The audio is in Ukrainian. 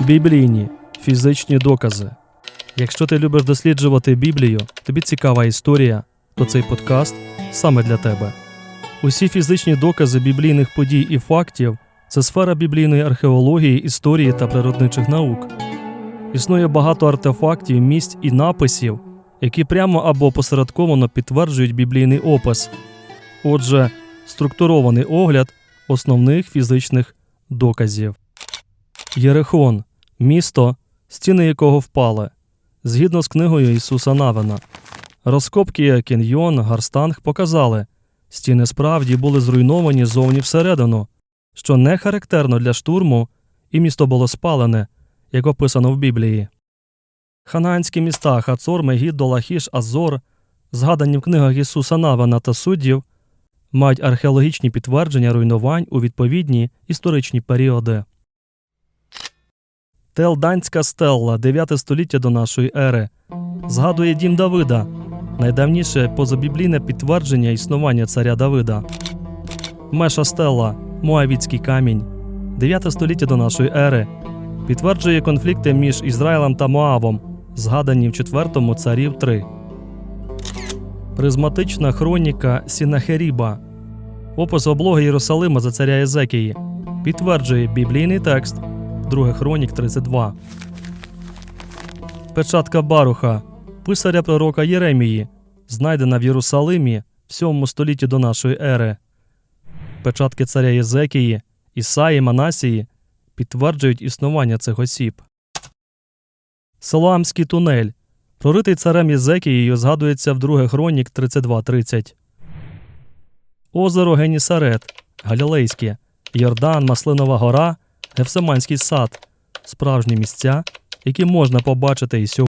Біблійні фізичні докази. Якщо ти любиш досліджувати Біблію, тобі цікава історія, то цей подкаст саме для тебе. Усі фізичні докази біблійних подій і фактів це сфера біблійної археології, історії та природничих наук. Існує багато артефактів, місць і написів, які прямо або посередковано підтверджують біблійний опис. Отже, структурований огляд основних фізичних доказів. Єрихон місто, стіни якого впали, згідно з книгою Ісуса Навина. Розкопки Кіньйон, Гарстанг показали, стіни справді були зруйновані зовні всередину, що не характерно для штурму, і місто було спалене, як описано в Біблії. Ханаанські міста Хацор, Мегіддо, Лахіш, Азор, згадані в книгах Ісуса Навина та суддів, мають археологічні підтвердження руйнувань у відповідні історичні періоди. Телданська стелла 9 століття до нашої ери. Згадує дім Давида, найдавніше позабіблійне підтвердження існування царя Давида. Меша стелла Моавіцький камінь 9 століття до нашої ери. Підтверджує конфлікти між Ізраїлем та Моавом, згадані в 4 царів 3. Призматична хроніка Сінахеріба. Опис облоги Єрусалима за царя Єзекії. Підтверджує біблійний текст 2 Хронік 32. Печатка Баруха, писаря пророка Єремії, знайдена в Єрусалимі в 7 столітті до нашої ери. Печатки царя Єзекії, Ісаї Манасії підтверджують існування цих осіб. Силоамський тунель, проритий царем Єзекією, згадується в 2 Хронік 32.30. Озеро Генісарет, Галілейське, Йордан, Маслинова гора, Гефсиманський сад справжні місця, які можна побачити і сьогодні.